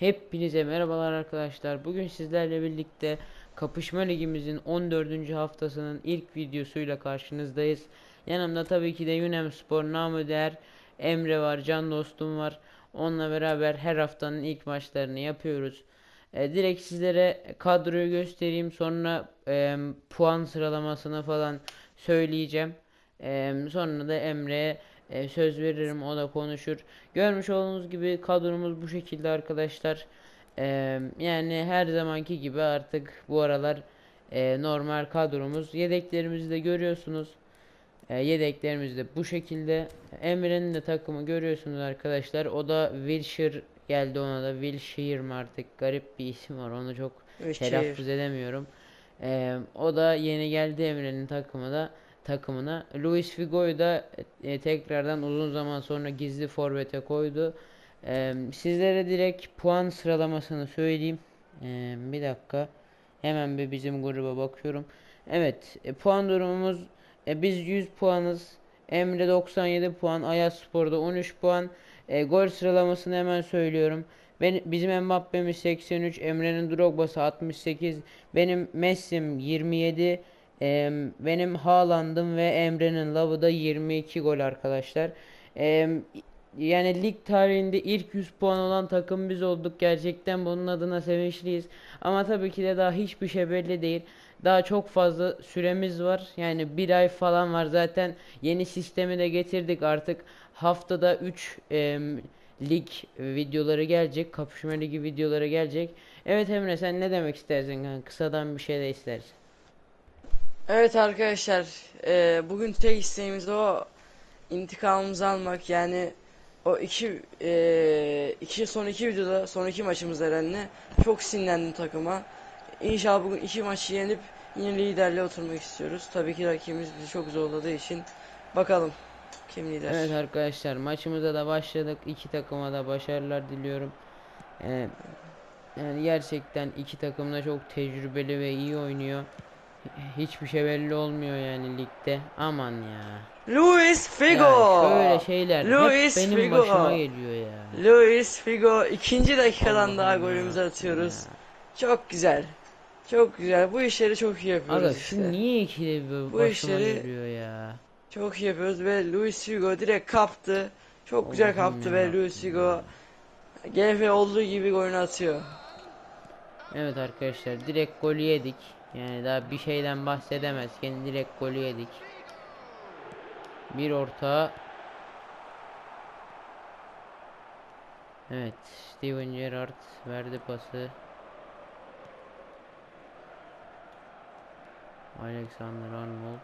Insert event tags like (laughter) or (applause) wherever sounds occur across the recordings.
Hepinize merhabalar arkadaşlar. Bugün sizlerle birlikte Kapışma Ligimizin 14. haftasının ilk videosuyla karşınızdayız. Yanımda tabii ki de Yunem Spor namı Emre var, can dostum var. Onunla beraber her haftanın ilk maçlarını yapıyoruz. E, direkt sizlere kadroyu göstereyim sonra e, puan sıralamasını falan söyleyeceğim. E, sonra da Emre'ye e, söz veririm o da konuşur. Görmüş olduğunuz gibi kadromuz bu şekilde arkadaşlar. E, yani her zamanki gibi artık bu aralar e, normal kadromuz. Yedeklerimizi de görüyorsunuz. E, yedeklerimiz de bu şekilde. Emre'nin de takımı görüyorsunuz arkadaşlar. O da Wilshire geldi ona da. Wilshire mi artık garip bir isim var. Onu çok telaffuz edemiyorum. E, o da yeni geldi Emre'nin takımı da takımına. Luis Figo'yu da e, tekrardan uzun zaman sonra gizli forvete koydu. E, sizlere direkt puan sıralamasını söyleyeyim. E, bir dakika. Hemen bir bizim gruba bakıyorum. Evet, e, puan durumumuz e, biz 100 puanız. Emre 97 puan, Ayas Spor'da 13 puan. E, gol sıralamasını hemen söylüyorum. Ben, bizim Mbappe'miz 83, Emre'nin Drogba'sı 68, benim Messi'm 27, Eee, benim Haaland'ım ve Emre'nin Love'ı da 22 gol arkadaşlar. Eee, yani lig tarihinde ilk 100 puan olan takım biz olduk. Gerçekten bunun adına sevinçliyiz. Ama tabii ki de daha hiçbir şey belli değil. Daha çok fazla süremiz var. Yani bir ay falan var. Zaten yeni sistemi de getirdik artık. Haftada 3 lig videoları gelecek. Kapışma ligi videoları gelecek. Evet Emre sen ne demek istersin? Kısadan bir şey de istersin. Evet arkadaşlar, eee, bugün tek isteğimiz o intikamımızı almak yani o iki eee, iki son iki videoda son iki maçımızda Eren'le çok sinirlendim takıma. İnşallah bugün iki maçı yenip yine liderliğe oturmak istiyoruz. Tabii ki rakibimiz bizi çok zorladığı için bakalım kim lider. Evet arkadaşlar maçımıza da başladık. İki takıma da başarılar diliyorum. Ee, yani gerçekten iki takım da çok tecrübeli ve iyi oynuyor. Hiçbir şey belli olmuyor yani ligde. Aman ya. Luis Ya Figo. şöyle şeyler Luis hep benim Figo. başıma geliyor ya. Luis Figo ikinci dakikadan daha Allah'ım golümüzü atıyoruz. ya. Çok güzel. Çok güzel. Bu işleri çok iyi yapıyoruz Aga işte. şu niye ikili bu başıma işleri- geliyor ya. Çok iyi yapıyoruz ve Luis Figo direkt kaptı. Çok güzel Allah'ım kaptı ve Luis Figo ya. GF olduğu gibi golünü atıyor. Evet arkadaşlar direkt golü yedik. Yani daha bir şeyden bahsedemezken direkt golü yedik. Bir orta. Evet, Steven Gerrard verdi pası. Alexander Arnold.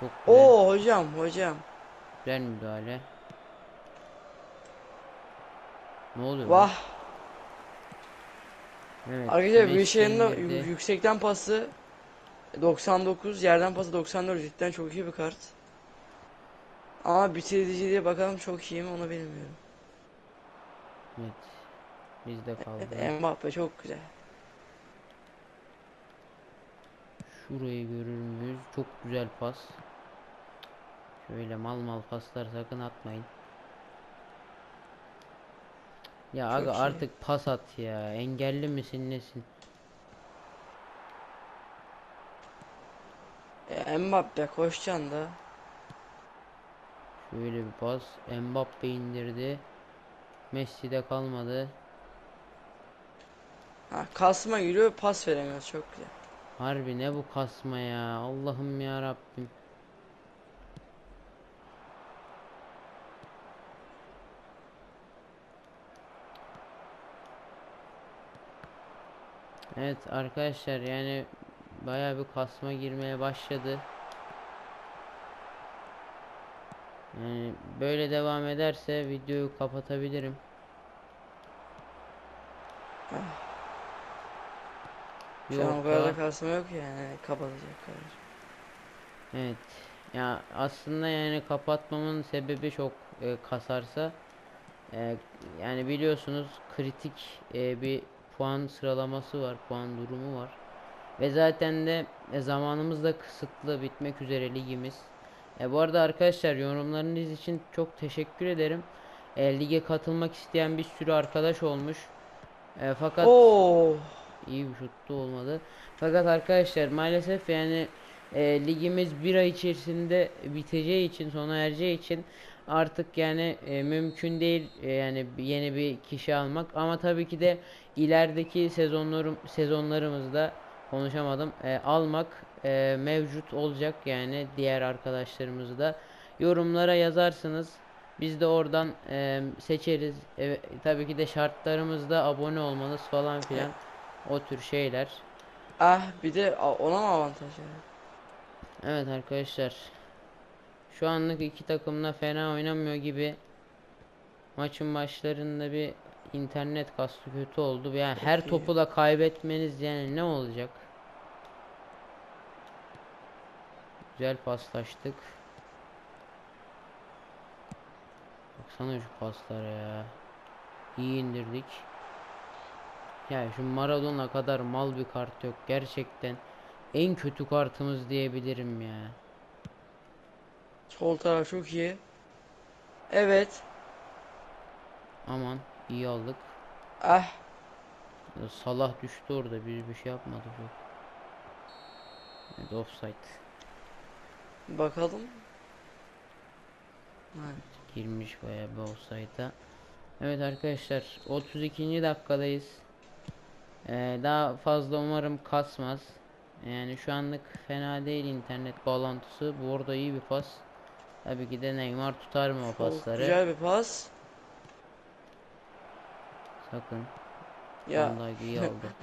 Çok güzel, Oo hocam hocam. güzel müdahale. Ne oluyor? lan? Evet, Arkadaşlar bir şeyin yüksekten pası 99, yerden pası 94 cidden çok iyi bir kart. Ama bitiriciliğe bakalım çok iyi mi onu bilmiyorum. Evet. Bizde kaldı. (laughs) Mbappe çok güzel. Şurayı görür müyüz? Çok güzel pas. Şöyle mal mal paslar sakın atmayın. Ya Çok aga iyi. artık pas at ya. Engelli misin nesin? E, Mbappe koşacaksın da. Şöyle bir pas. Mbappe indirdi. Messi'de kalmadı. Ha, kasma giriyor pas veremiyoruz çok güzel. Harbi ne bu kasma ya. Allah'ım ya Rabbim. Evet arkadaşlar yani bayağı bir kasma girmeye başladı. Yani böyle devam ederse videoyu kapatabilirim. Şu an o Yok kadar da kasma yok yani kapatacak kadar. Evet. Ya aslında yani kapatmamın sebebi çok e, kasarsa e, yani biliyorsunuz kritik e, bir puan sıralaması var, puan durumu var. Ve zaten de e, zamanımız da kısıtlı bitmek üzere ligimiz. E, bu arada arkadaşlar yorumlarınız için çok teşekkür ederim. E, lige katılmak isteyen bir sürü arkadaş olmuş. E, fakat Oo. iyi bir şuttu olmadı. Fakat arkadaşlar maalesef yani e, ligimiz bir ay içerisinde biteceği için sona ereceği için artık yani e, mümkün değil e, yani yeni bir kişi almak. Ama tabii ki de ilerideki sezonlarım sezonlarımızda konuşamadım. E, almak e, mevcut olacak yani diğer arkadaşlarımızı da. Yorumlara yazarsınız. Biz de oradan e, seçeriz. E, tabii ki de şartlarımızda abone olmanız falan filan o tür şeyler. Ah bir de ona mı avantaj yani? Evet arkadaşlar. Şu anlık iki takım da fena oynamıyor gibi. Maçın başlarında bir internet kastı kötü oldu. Yani her topu da kaybetmeniz yani ne olacak? Güzel paslaştık. Baksana şu paslara ya. İyi indirdik. Ya şu Maradona kadar mal bir kart yok gerçekten. En kötü kartımız diyebilirim ya. Sol taraf çok iyi. Evet. Aman iyi aldık. Ah. Salah düştü orada biz bir şey yapmadık yok. Evet offside. Bakalım. Evet. Girmiş bayağı bir offside'a. Evet arkadaşlar 32. dakikadayız. Ee, daha fazla umarım kasmaz. Yani şu anlık fena değil internet bağlantısı. Bu arada iyi bir pas. Tabii ki de Neymar tutar mı o Çok pasları? güzel bir pas. Sakın. Ya Dijk iyi aldı.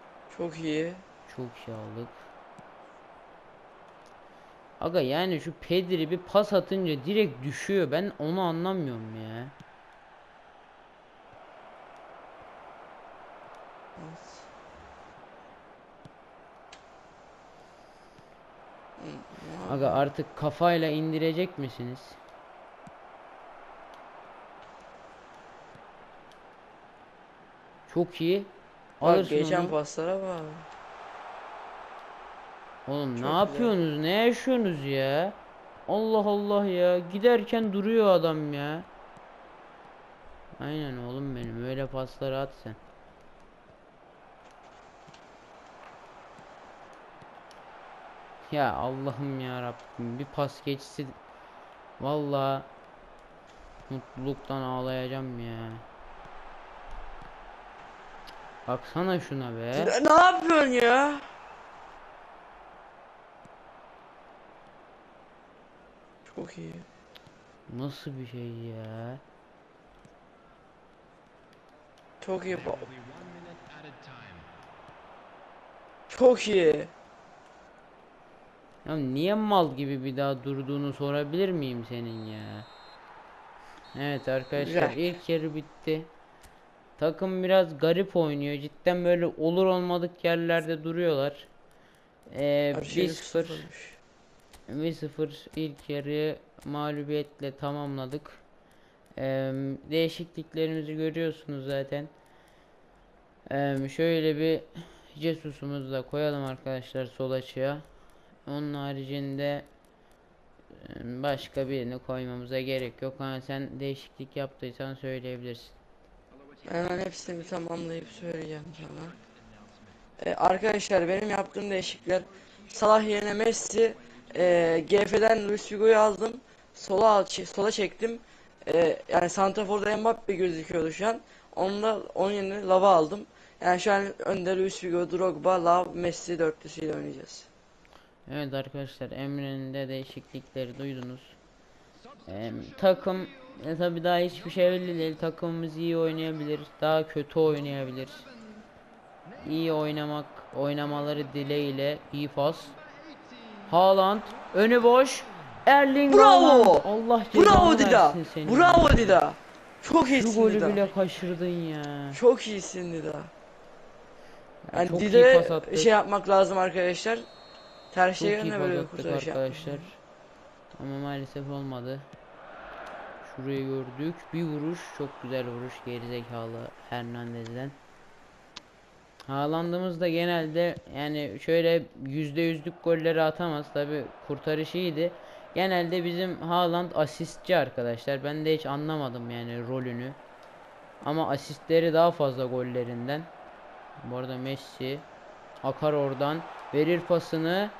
(laughs) çok iyi. Çok iyi aldık. Aga yani şu Pedri bir pas atınca direkt düşüyor. Ben onu anlamıyorum ya. Aga artık kafayla indirecek misiniz? Çok iyi. Bak Alırsın geçen onu. paslara bak. Oğlum Çok ne güzel. yapıyorsunuz? Ne yaşıyorsunuz ya? Allah Allah ya. Giderken duruyor adam ya. Aynen oğlum benim. Öyle pasları at sen. Ya Allah'ım ya Rabbim bir pas geçsin. Vallahi mutluluktan ağlayacağım ya. Baksana şuna be. Ne yapıyorsun ya? Çok iyi. Nasıl bir şey ya? Çok iyi. Çok iyi. Ya niye mal gibi bir daha durduğunu sorabilir miyim senin ya? Evet arkadaşlar Güzel. ilk yarı bitti. Takım biraz garip oynuyor. Cidden böyle olur olmadık yerlerde duruyorlar. Ee, Abi şey 1-0 sıfırmış. 1-0 ilk yarıyı mağlubiyetle tamamladık. Ee, değişikliklerimizi görüyorsunuz zaten. Ee, şöyle bir Jesus'umuzu da koyalım arkadaşlar sol açığa. Onun haricinde başka birini koymamıza gerek yok. Ha, sen değişiklik yaptıysan söyleyebilirsin. Hemen hepsini tamamlayıp söyleyeceğim sana. Ee, arkadaşlar benim yaptığım değişiklikler Salah yerine Messi e, GF'den Luis Figo'yu aldım. Sola sola çektim. E, yani Santrafor'da Mbappe gözüküyordu şu an. Onunla onun yerine Lava aldım. Yani şu an önde Luis Figo, Drogba, Lav, Messi dörtlüsüyle oynayacağız. Evet arkadaşlar Emre'nin de değişiklikleri duydunuz. Ee, takım e, tabi daha hiçbir şey belli değil. Takımımız iyi oynayabilir, daha kötü oynayabilir. İyi oynamak, oynamaları dileğiyle iyi pas. Haaland önü boş. Erling Bravo! Haaland. Allah Bravo Dida. seni. Bravo Dida. Çok Şu iyisin golü Dida. bile kaçırdın ya. Çok iyisin Dida. Ya Yani pas Dida'ya şey yapmak lazım arkadaşlar. Ter Çok iyi böyle kurtarış arkadaşlar. Ama maalesef olmadı. Şurayı gördük. Bir vuruş. Çok güzel vuruş. Gerizekalı Hernandez'den. Haaland'ımız da genelde yani şöyle yüzde yüzlük golleri atamaz tabi kurtarış iyiydi. Genelde bizim Haaland asistçi arkadaşlar. Ben de hiç anlamadım yani rolünü. Ama asistleri daha fazla gollerinden. Bu arada Messi akar oradan verir pasını.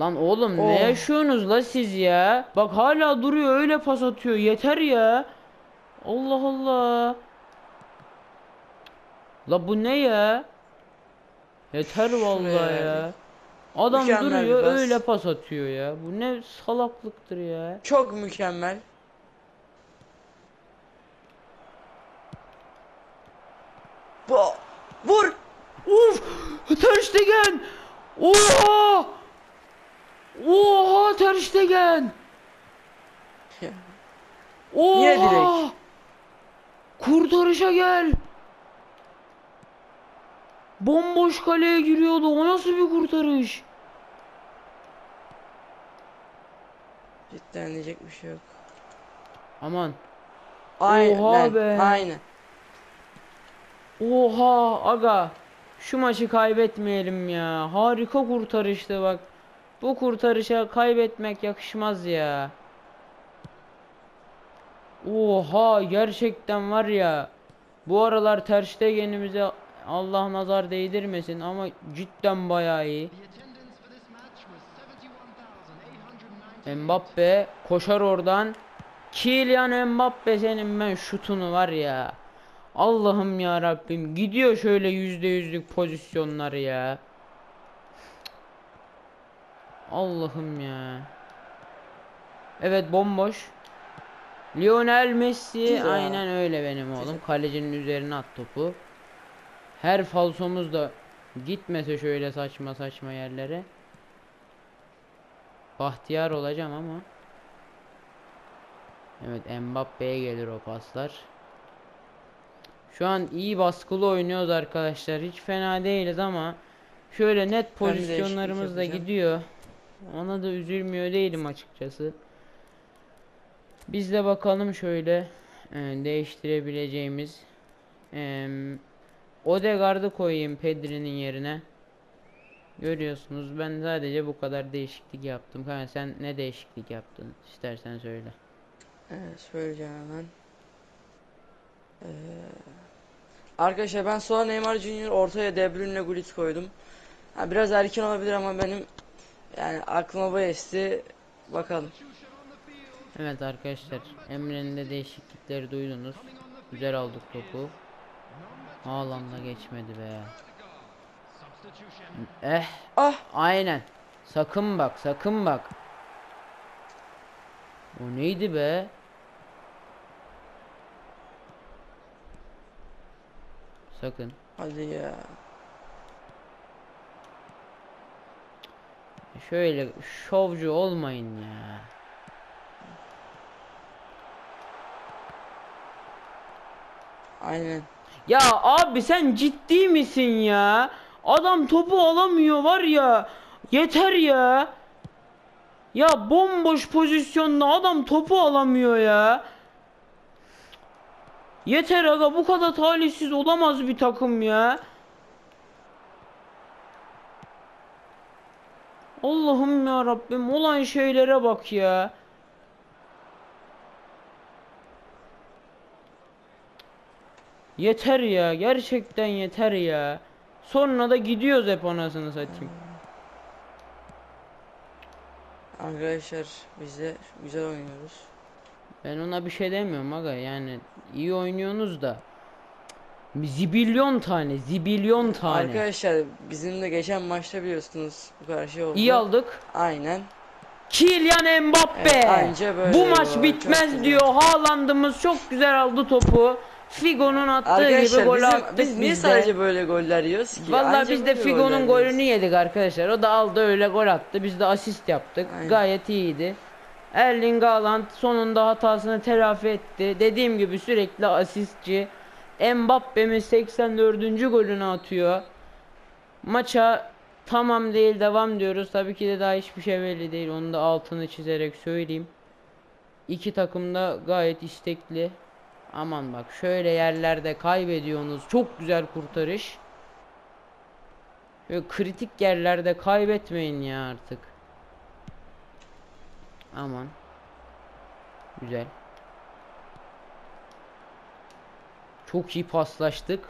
Lan oğlum ne Oh. yaşıyorsunuz la siz ya? Bak hala duruyor öyle pas atıyor. Yeter ya. Allah Allah. La bu ne ya? Yeter vallahi ya. Adam Mükemmel duruyor pas. öyle pas atıyor ya. Bu ne salaklıktır ya. Çok mükemmel. Bu vur. Uf! Ter Stegen! Oha! Oha Ter Stegen! Oha! Direkt? Kurtarışa gel. Bomboş kaleye giriyordu. O nasıl bir kurtarış? Cidden diyecek bir şey yok. Aman. Aynen. Oha be. Aynen. Oha aga. Şu maçı kaybetmeyelim ya. Harika kurtarıştı bak. Bu kurtarışa kaybetmek yakışmaz ya. Oha gerçekten var ya. Bu aralar Ter Stegen'imize Allah nazar değdirmesin ama cidden bayağı iyi. Mbappe koşar oradan. Kylian Mbappe senin ben şutunu var ya. Allah'ım ya Rabbim gidiyor şöyle yüzde yüzlük pozisyonlar ya. Allah'ım ya. Evet bomboş. Lionel Messi Güzel. aynen öyle benim oğlum. Kalecinin üzerine at topu. Her falsomuz da gitmese şöyle saçma saçma yerlere. Bahtiyar olacağım ama. Evet Mbappe'ye gelir o paslar. Şu an iyi baskılı oynuyoruz arkadaşlar. Hiç fena değiliz ama şöyle net de pozisyonlarımız da gidiyor. Ona da üzülmüyor değilim açıkçası. Biz de bakalım şöyle e, değiştirebileceğimiz e, Odegaard'ı koyayım Pedri'nin yerine. Görüyorsunuz ben sadece bu kadar değişiklik yaptım. Kanka sen ne değişiklik yaptın? İstersen söyle. Evet söyleyeceğim hemen. Ee, arkadaşlar ben sonra Neymar Junior ortaya De Bruyne'le Gullit koydum. Ha, biraz erken olabilir ama benim yani aklıma bu esti. Bakalım. Evet arkadaşlar Emre'nin de değişiklikleri duydunuz. Güzel aldık topu. Haaland'a geçmedi be. Eh Ah aynen. Sakın bak sakın bak. O neydi be? Sakın. hadi ya. Şöyle şovcu olmayın ya. Aynen. Ya abi sen ciddi misin ya? Adam topu alamıyor var ya. Yeter ya. Ya bomboş pozisyonda adam topu alamıyor ya. Yeter aga bu kadar talihsiz olamaz bir takım ya. Allah'ım ya Rabbim olan şeylere bak ya. Yeter ya gerçekten yeter ya. Sonra da gidiyoruz hep anasını satayım. Arkadaşlar biz de güzel oynuyoruz. Ben ona bir şey demiyorum aga yani iyi oynuyorsunuz da zibilyon tane zibilyon tane Arkadaşlar bizim de geçen maçta biliyorsunuz bu kadar şey oldu. iyi aldık Aynen. Kylian Mbappe Evet, anca böyle bu maç çok bitmez diyor Haaland'ımız çok güzel aldı topu Figo'nun attığı gibi Arkadaşlar gol bizim, attık biz niye sadece böyle goller yiyoruz ki? Anca biz de Figo'nun golünü yedik arkadaşlar. O da aldı öyle gol attı. Biz de asist yaptık. Aynen. Gayet iyiydi. Erling Haaland sonunda hatasını telafi etti. Dediğim gibi sürekli asistçi. Mbappe'miz 84. golünü atıyor. Maça tamam değil devam diyoruz. Tabii ki de daha hiçbir şey belli değil. Onu da altını çizerek söyleyeyim. İki takım da gayet istekli. Aman bak şöyle yerlerde kaybediyorsunuz. Çok güzel kurtarış. Böyle kritik yerlerde kaybetmeyin ya artık. Aman. Güzel. Çok iyi paslaştık.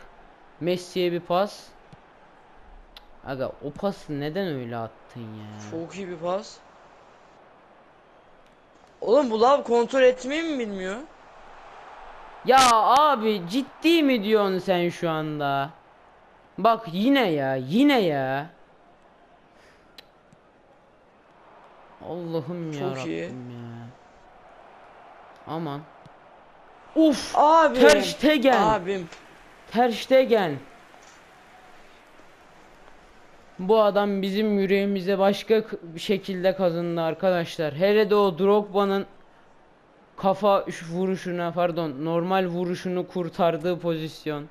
Messi'ye bir pas. Aga o pası neden öyle attın ya? Çok iyi bir pas. Oğlum bu lav kontrol etmeyi mi bilmiyor? Ya abi ciddi mi diyorsun sen şu anda? Bak yine ya, yine ya. Allah'ım ya iyi. ya. Aman. Uf! Abi. Ter Stegen. Abim. Ter Stegen. Bu adam bizim yüreğimize başka bir şekilde kazındı arkadaşlar. Hele de o Drogba'nın kafa şu vuruşuna pardon normal vuruşunu kurtardığı pozisyon.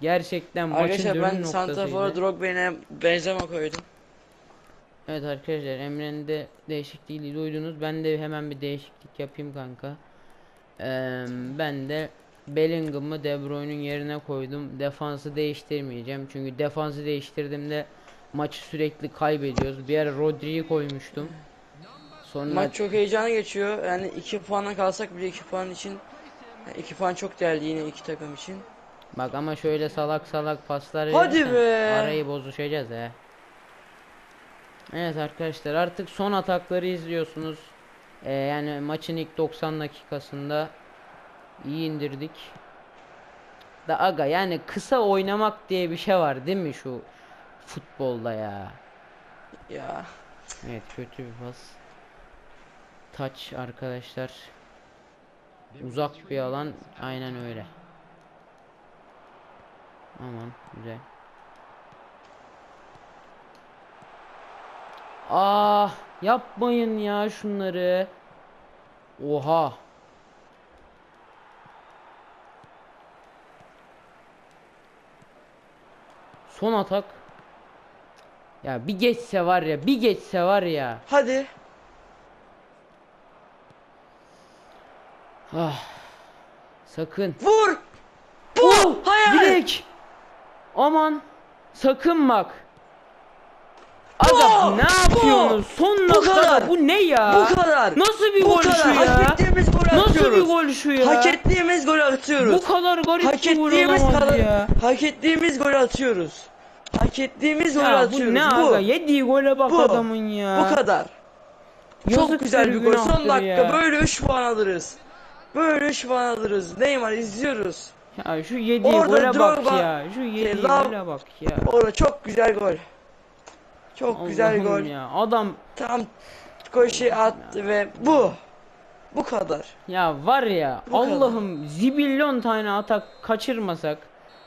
Gerçekten maçın Arkadaşlar dönüm ben Santrafor'a. Drogba'ya Benzema koydum. Evet arkadaşlar Emre'nin de değişikliği duydunuz. Ben de hemen bir değişiklik yapayım kanka. Eee, ben de Bellingham'ı De Bruyne'ün yerine koydum. Defansı değiştirmeyeceğim. Çünkü defansı değiştirdiğimde maçı sürekli kaybediyoruz. Bir ara Rodri'yi koymuştum. Sonra Maç çok heyecanlı geçiyor. Yani 2 puanla kalsak bile 2 puan için 2 puan çok değerli yine iki takım için. bak ama şöyle salak salak paslar Hadi be! Arayı bozuşacağız he. Evet arkadaşlar artık son atakları izliyorsunuz. Ee, yani maçın ilk 90 dakikasında iyi indirdik. Da aga yani kısa oynamak diye bir şey var değil mi şu futbolda ya? Ya. Evet kötü bir pas. Taç arkadaşlar. Uzak bir alan aynen öyle. Aman güzel. Ah yapmayın ya şunları. Oha. Son atak. Ya bir geçse var ya, bir geçse var ya. Hadi. Ah. Sakın. Vur. Bu. Oh, Hayal. Direk. Aman. Sakın bak. Aga ne yapıyorsunuz? Son bu kadar. bu ne ya? Bu kadar. Nasıl bir Bu gol şu kadar. ya? Hak ettiğimiz golü Nasıl bir atıyoruz. gol şu ya? Hak ettiğimiz golü atıyoruz. Bu kadar garip Hak bir gol olamaz kadar ya. hak ettiğimiz golü atıyoruz. Hak ettiğimiz bu atıyoruz. ne bu. aga? Yediği gole bak Bu. adamın ya. Bu kadar. Çok Yazıktır, güzel bir gol. Son dakika ya. böyle 3 puan alırız. Böyle 3 puan alırız. Neymar izliyoruz. Ya şu yediği Orada gole bak ya. Şu yediği gole bak ya. Orada çok güzel gol. Çok güzel Allah'ım gol. ya. Adam Tam koşu attı ve bu. Bu kadar. Ya var ya. Allah'ım zibilyon tane atak kaçırmasak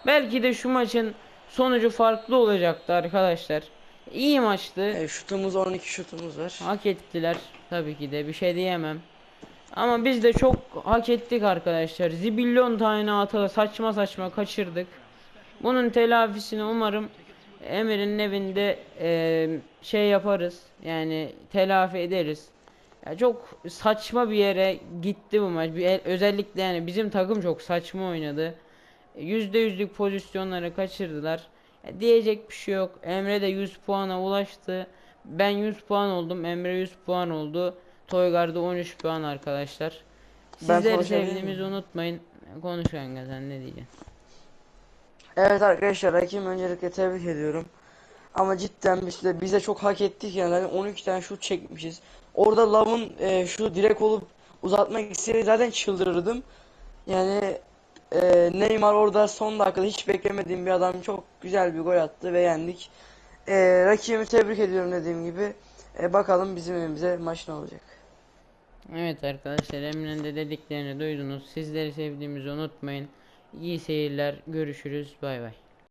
belki de şu maçın sonucu farklı olacaktı arkadaşlar. İyi maçtı. E, şutumuz 12 şutumuz var. Hak ettiler tabii ki de bir şey diyemem. Ama biz de çok hak ettik arkadaşlar. Zibilyon tane atağı saçma saçma kaçırdık. Bunun telafisini umarım Emir'in evinde eee, şey yaparız. Yani telafi ederiz. Ya çok saçma bir yere gitti bu maç. Bir, el- özellikle yani bizim takım çok saçma oynadı. Yüzde yüzlük pozisyonları kaçırdılar. Ya diyecek bir şey yok. Emre de 100 puana ulaştı. Ben 100 puan oldum. Emre 100 puan oldu. Toygar da 13 puan arkadaşlar. Sizleri sevdiğimizi unutmayın. Konuş kanka sen ne diyeceksin? Evet arkadaşlar Hakim öncelikle tebrik ediyorum. Ama cidden biz de, biz de çok hak ettik yani. Hani 12 tane şut çekmişiz. Orada Lav'ın e, şu direk olup uzatmak istediği zaten çıldırırdım. Yani e, Neymar orada son dakikada hiç beklemediğim bir adam çok güzel bir gol attı ve yendik. E, rakibimi tebrik ediyorum dediğim gibi. E, bakalım bizim elimize maç ne olacak. Evet arkadaşlar Emre'nin de dediklerini duydunuz. Sizleri sevdiğimizi unutmayın. İyi seyirler. Görüşürüz. Bay bay.